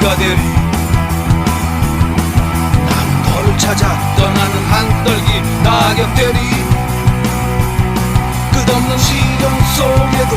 비가 내리 난 너를 찾아 떠나는 한떨기 낙엽 되리 끝없는 시련 속에도